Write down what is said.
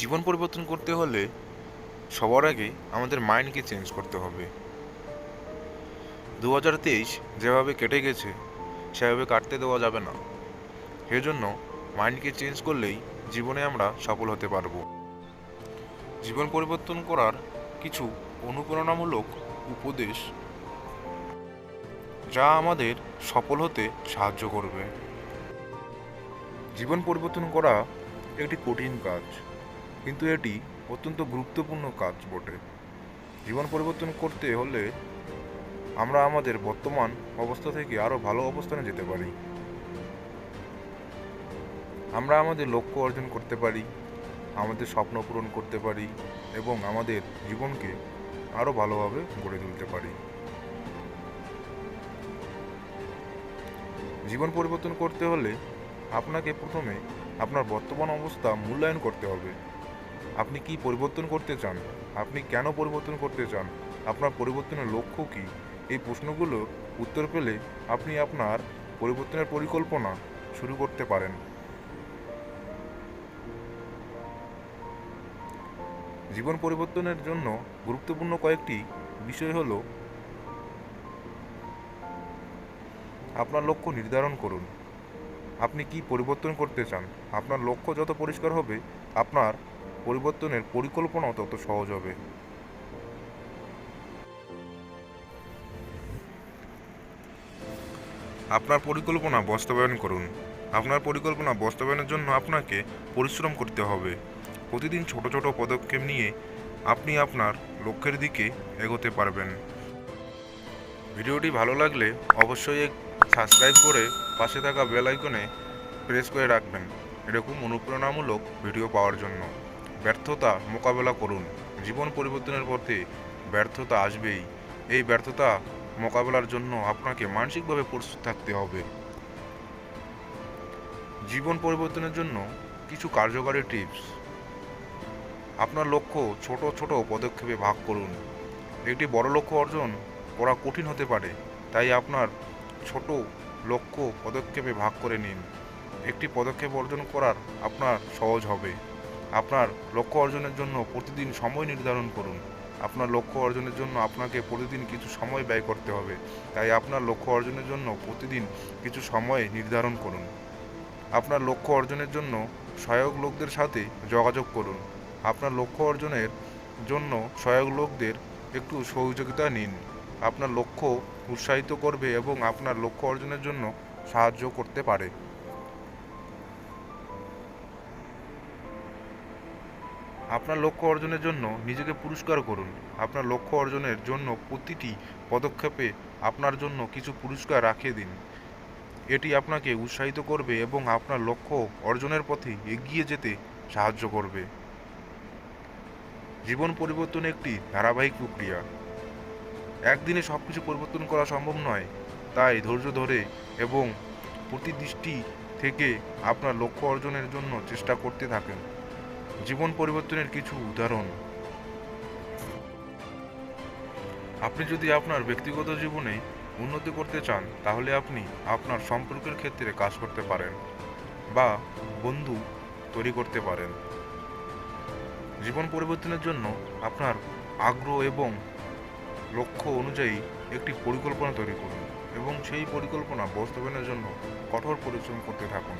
জীবন পরিবর্তন করতে হলে সবার আগে আমাদের মাইন্ডকে চেঞ্জ করতে হবে। দু হাজার তেইশ যেভাবে কেটে গেছে, সেভাবে কাটতে দেওয়া যাবে না। সেজন্য মাইন্ডকে চেঞ্জ করলেই জীবনে আমরা সফল হতে পারব। জীবন পরিবর্তন করার কিছু অনুপ্রেরণামূলক উপদেশ যা আমাদের সফল হতে সাহায্য করবে। জীবন পরিবর্তন করা একটি কঠিন কাজ। কিন্তু এটি অত্যন্ত গুরুত্বপূর্ণ কাজ বটে। জীবন পরিবর্তন করতে হলে আমরা আমাদের বর্তমান অবস্থা থেকে আরও ভালো অবস্থানে যেতে পারি। আমরা আমাদের লক্ষ্য অর্জন করতে পারি, আমাদের স্বপ্ন পূরণ করতে পারি এবং আমাদের জীবনকে আরও ভালোভাবে গড়ে তুলতে পারি। জীবন পরিবর্তন করতে হলে আপনাকে প্রথমে আপনার বর্তমান অবস্থা মূল্যায়ন করতে হবে। আপনি কি পরিবর্তন করতে চান? আপনি কেন পরিবর্তন করতে চান? আপনার পরিবর্তনের লক্ষ্য কী? এই প্রশ্নগুলোর উত্তর পেলে আপনি আপনার পরিবর্তনের পরিকল্পনা শুরু করতে পারেন। জীবন পরিবর্তনের জন্য গুরুত্বপূর্ণ কয়েকটি বিষয় হলো আপনার লক্ষ্য নির্ধারণ করুন। আপনি কি পরিবর্তন করতে চান? আপনার লক্ষ্য যত পরিষ্কার হবে, আপনার পরিবর্তনের পরিকল্পনাও তত সহজ হবে। আপনার পরিকল্পনা বাস্তবায়ন করুন। আপনার পরিকল্পনা বাস্তবায়নের জন্য আপনাকে পরিশ্রম করতে হবে। প্রতিদিন ছোট ছোট পদক্ষেপ নিয়ে আপনি আপনার লক্ষ্যের দিকে এগোতে পারবেন। ভিডিওটি ভালো লাগলে অবশ্যই সাবস্ক্রাইব করে পাশে থাকা বেল আইকনে প্রেস করে রাখবেন। এরকম অনুপ্রেরণামূলক ভিডিও পাওয়ার জন্য। ব্যর্থতা মোকাবেলা করুন। জীবন পরিবর্তনের পথে ব্যর্থতা আসবেই। এই ব্যর্থতা মোকাবেলার জন্য আপনাকে মানসিকভাবে প্রস্তুত থাকতে হবে। জীবন পরিবর্তনের জন্য কিছু কার্যকারী টিপস। আপনার লক্ষ্য ছোট ছোট পদক্ষেপে ভাগ করুন। একটি বড় লক্ষ্য অর্জন করা কঠিন হতে পারে। তাই আপনার ছোট লক্ষ্য পদক্ষেপে ভাগ করে নিন। একটি পদক্ষেপ অর্জন করার আপনার সহজ হবে। আপনার লক্ষ্য অর্জনের জন্য প্রতিদিন সময় নির্ধারণ করুন। আপনার লক্ষ্য অর্জনের জন্য আপনাকে প্রতিদিন কিছু সময় ব্যয় করতে হবে। তাই আপনার লক্ষ্য অর্জনের জন্য প্রতিদিন কিছু সময় নির্ধারণ করুন। আপনার লক্ষ্য অর্জনের জন্য সহায়ক লোকদের সাথে যোগাযোগ করুন। আপনার লক্ষ্য অর্জনের জন্য সহায়ক লোকদের একটু সহযোগিতা নিন। আপনার লক্ষ্য উৎসাহিত করবে এবং আপনার লক্ষ্য অর্জনের জন্য সাহায্য করতে পারে। আপনার লক্ষ্য অর্জনের জন্য নিজেকে পুরস্কার করুন। আপনার লক্ষ্য অর্জনের জন্য প্রতিটি পদক্ষেপে আপনার জন্য কিছু পুরস্কার রাখিয়ে দিন। এটি আপনাকে উৎসাহিত করবে এবং আপনার লক্ষ্য অর্জনের পথে এগিয়ে যেতে সাহায্য করবে। জীবন পরিবর্তন একটি ধারাবাহিক প্রক্রিয়া। একদিনে সব কিছু পরিবর্তন করা সম্ভব নয়, তাই ধৈর্য ধরে এবং প্রতিদৃষ্টি থেকে আপনার লক্ষ্য অর্জনের জন্য চেষ্টা করতে থাকেন। জীবন পরিবর্তনের কিছু উদাহরণ। আপনি যদি আপনার ব্যক্তিগত জীবনে উন্নতি করতে চান, তাহলে আপনি আপনার সম্পর্কের ক্ষেত্রে কাজ করতে পারেন বা বন্ধু তৈরি করতে পারেন। জীবন পরিবর্তনের জন্য আপনার আগ্রহ এবং লক্ষ্য অনুযায়ী একটি পরিকল্পনা তৈরি করুন এবং সেই পরিকল্পনা বাস্তবায়নের জন্য কঠোর পরিশ্রম করতে থাকুন।